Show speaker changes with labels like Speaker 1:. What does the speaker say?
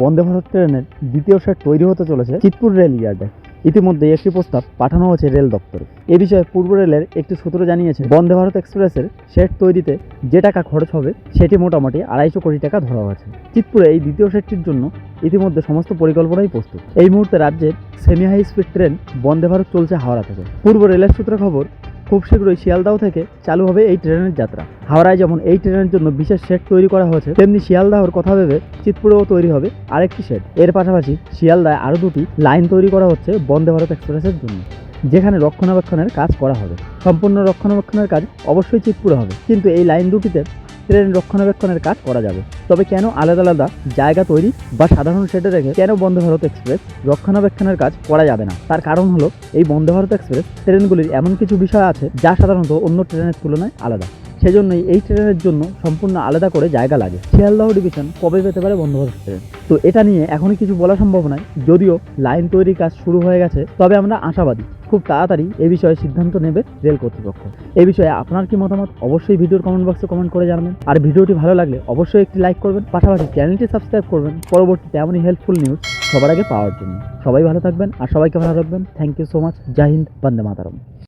Speaker 1: বন্দে ভারত ট্রেনের দ্বিতীয় সেট তৈরি হতে চলেছে চিতপুর রেল ইয়ার্ডে। ইতিমধ্যে একটি প্রস্তাব পাঠানো হয়েছে রেল দপ্তরে। এ বিষয়ে পূর্ব রেলের একটি সূত্র জানিয়েছে, বন্দে ভারত এক্সপ্রেসের সেট তৈরিতে যে টাকা খরচ হবে, সেটি মোটামুটি আড়াইশো কোটি টাকা ধরা হয়েছে। চিতপুরে এই দ্বিতীয় সেটটির জন্য ইতিমধ্যে সমস্ত পরিকল্পনাই প্রস্তুত। এই মুহূর্তে রাজ্যের semi high speed train Vande Bharat চলছে হাওড়া থেকে। পূর্ব রেলের সূত্রে খবর খুব শীঘ্রই শিয়ালদাহ থেকে চালু হবে এই ট্রেনের যাত্রা। হাওড়ায় যেমন এই ট্রেনের জন্য বিশেষ শেড তৈরি করা হয়েছে, তেমনি শিয়ালদাহর কথা ভেবে চিতপুরেও তৈরি হবে আরেকটি শেড। এর পাশাপাশি শিয়ালদায় আরও দুটি লাইন তৈরি করা হচ্ছে বন্দে ভারত এক্সপ্রেসের জন্য, যেখানে রক্ষণাবেক্ষণের কাজ করা হবে। সম্পূর্ণ রক্ষণাবেক্ষণের কাজ অবশ্যই চিতপুরে হবে। কিন্তু এই লাইন দুটিতে ট্রেন রক্ষণাবেক্ষণের কাজ করা যাবে। তবে কেন আলাদা আলাদা জায়গা তৈরি বা সাধারণ শেডে রেখে কেন বন্দে ভারত এক্সপ্রেস রক্ষণাবেক্ষণের কাজ করা যাবে না? তার কারণ হলো, এই বন্দে ভারত এক্সপ্রেস ট্রেনগুলির এমন কিছু বিষয় আছে যা সাধারণত অন্য ট্রেনের তুলনায় আলাদা। সেজন্যই এই ট্রেনের জন্য সম্পূর্ণ আলাদা করে জায়গা লাগে। শিয়ালদহ ডিভিশন কবে পেতে পারে বন্ধ ভারত ট্রেন তো এটা নিয়ে এখনই কিছু বলা সম্ভব নয়, যদিও লাইন তৈরির কাজ শুরু হয়ে গেছে, তবে আমরা আশাবাদী। খুব তাড়াতাড়ি এ বিষয়ে সিদ্ধান্ত নেবে রেল কর্তৃপক্ষ। এ বিষয়ে আপনার কি মতামত? অবশ্যই ভিডিওর কমেন্ট বক্সে কমেন্ট করে জানাবেন। আর ভিডিওটি ভালো লাগলে অবশ্যই একটি লাইক করবেন, পাশাপাশি চ্যানেলটি সাবস্ক্রাইব করবেন। পরবর্তীতে এমনই হেল্পফুল নিউজ সবার আগে পাওয়ার জন্য। সবাই ভালো থাকবেন, আর সবাইকে ভালো রাখবেন। Thank you so much Jai Hind, Vande Mataram.